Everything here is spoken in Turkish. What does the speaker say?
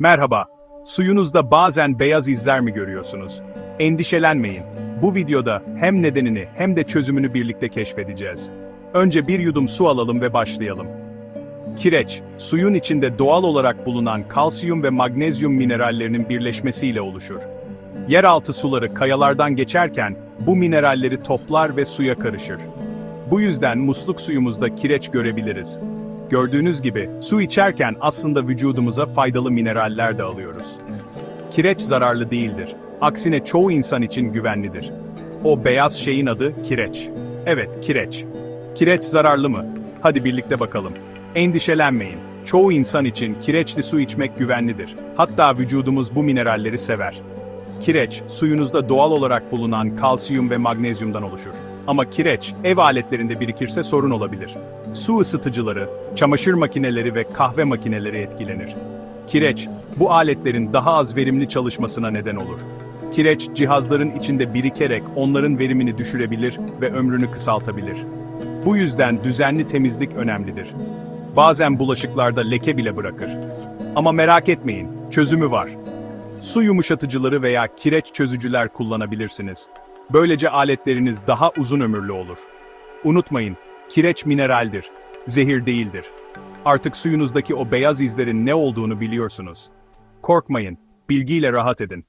Merhaba. Suyunuzda bazen beyaz izler mi görüyorsunuz? Endişelenmeyin. Bu videoda hem nedenini hem de çözümünü birlikte keşfedeceğiz. Önce bir yudum su alalım ve başlayalım. Kireç, suyun içinde doğal olarak bulunan kalsiyum ve magnezyum minerallerinin birleşmesiyle oluşur. Yeraltı suları kayalardan geçerken bu mineralleri toplar ve suya karışır. Bu yüzden musluk suyumuzda kireç görebiliriz. Gördüğünüz gibi su içerken aslında vücudumuza faydalı mineraller de alıyoruz. Kireç zararlı değildir. Aksine çoğu insan için güvenlidir. O beyaz şeyin adı kireç. Evet, kireç. Kireç zararlı mı? Hadi birlikte bakalım. Endişelenmeyin. Çoğu insan için kireçli su içmek güvenlidir. Hatta vücudumuz bu mineralleri sever. Kireç, suyunuzda doğal olarak bulunan kalsiyum ve magnezyumdan oluşur. Ama kireç, ev aletlerinde birikirse sorun olabilir. Su ısıtıcıları, çamaşır makineleri ve kahve makineleri etkilenir. Kireç, bu aletlerin daha az verimli çalışmasına neden olur. Kireç, cihazların içinde birikerek onların verimini düşürebilir ve ömrünü kısaltabilir. Bu yüzden düzenli temizlik önemlidir. Bazen bulaşıklarda leke bile bırakır. Ama merak etmeyin, çözümü var. Su yumuşatıcıları veya kireç çözücüler kullanabilirsiniz. Böylece aletleriniz daha uzun ömürlü olur. Unutmayın, kireç mineraldir, zehir değildir. Artık suyunuzdaki o beyaz izlerin ne olduğunu biliyorsunuz. Korkmayın, bilgiyle rahat edin.